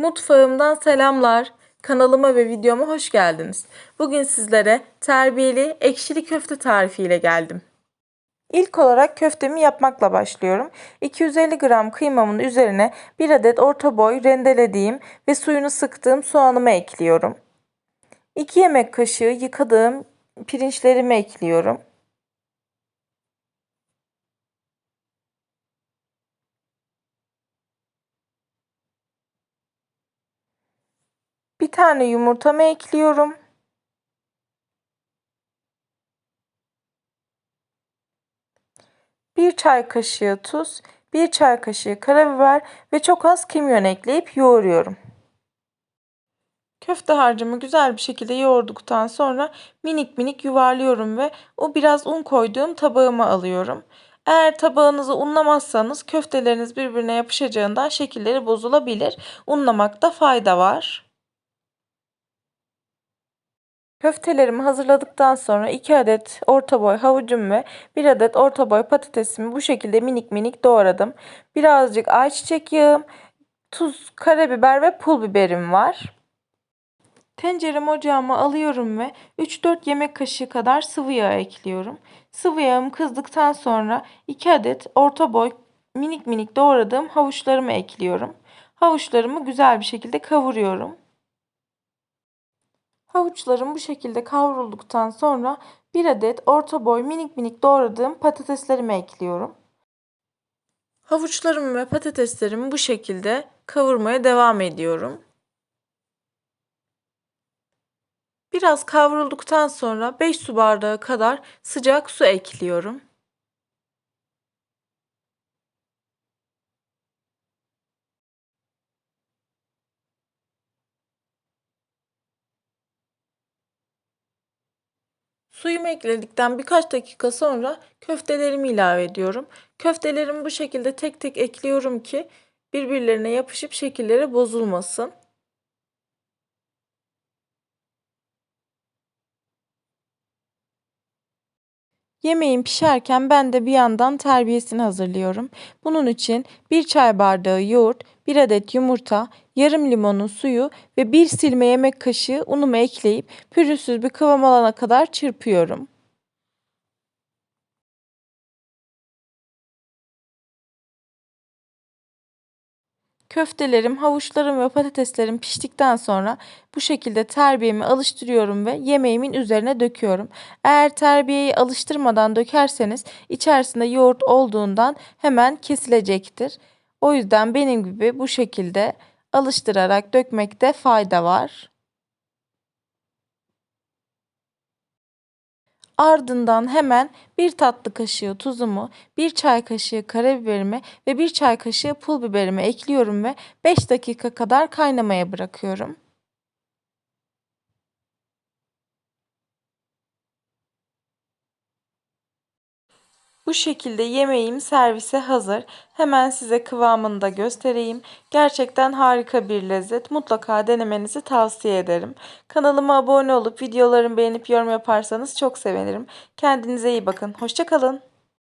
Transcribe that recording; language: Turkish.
Mutfağımdan selamlar. Kanalıma ve videoma hoş geldiniz. Bugün sizlere terbiyeli ekşili köfte tarifiyle geldim. İlk olarak köftemi yapmakla başlıyorum. 250 gram kıymamın üzerine 1 adet orta boy rendelediğim ve suyunu sıktığım soğanımı ekliyorum. 2 yemek kaşığı yıkadığım pirinçlerimi ekliyorum. Bir tane yumurtamı ekliyorum. Bir çay kaşığı tuz, bir çay kaşığı karabiber ve çok az kimyon ekleyip yoğuruyorum. Köfte harcımı güzel bir şekilde yoğurduktan sonra minik minik yuvarlıyorum ve o biraz un koyduğum tabağıma alıyorum. Eğer tabağınızı unlamazsanız köfteleriniz birbirine yapışacağından şekilleri bozulabilir. Unlamakta fayda var. Köftelerimi hazırladıktan sonra 2 adet orta boy havucum ve 1 adet orta boy patatesimi bu şekilde minik minik doğradım. Birazcık ayçiçek yağım, tuz, karabiber ve pul biberim var. Tenceremi ocağıma alıyorum ve 3-4 yemek kaşığı kadar sıvı yağ ekliyorum. Sıvı yağım kızdıktan sonra 2 adet orta boy minik minik doğradığım havuçlarımı ekliyorum. Havuçlarımı güzel bir şekilde kavuruyorum. Havuçlarım bu şekilde kavrulduktan sonra bir adet orta boy minik minik doğradığım patateslerimi ekliyorum. Havuçlarımı ve patateslerimi bu şekilde kavurmaya devam ediyorum. Biraz kavrulduktan sonra 5 su bardağı kadar sıcak su ekliyorum. Suyumu ekledikten birkaç dakika sonra köftelerimi ilave ediyorum. Köftelerimi bu şekilde tek tek ekliyorum ki birbirlerine yapışıp şekilleri bozulmasın. Yemeğim pişerken ben de bir yandan terbiyesini hazırlıyorum. Bunun için bir çay bardağı yoğurt, bir adet yumurta, yarım limonun suyu ve bir silme yemek kaşığı unumu ekleyip pürüzsüz bir kıvam alana kadar çırpıyorum. Köftelerim, havuçlarım ve patateslerim piştikten sonra bu şekilde terbiyemi alıştırıyorum ve yemeğimin üzerine döküyorum. Eğer terbiyeyi alıştırmadan dökerseniz içerisinde yoğurt olduğundan hemen kesilecektir. O yüzden benim gibi bu şekilde alıştırarak dökmekte fayda var. Ardından hemen bir tatlı kaşığı tuzumu, bir çay kaşığı karabiberimi ve bir çay kaşığı pul biberimi ekliyorum ve 5 dakika kadar kaynamaya bırakıyorum. Bu şekilde yemeğim servise hazır. Hemen size kıvamını da göstereyim. Gerçekten harika bir lezzet. Mutlaka denemenizi tavsiye ederim. Kanalıma abone olup videolarımı beğenip yorum yaparsanız çok sevinirim. Kendinize iyi bakın. Hoşçakalın.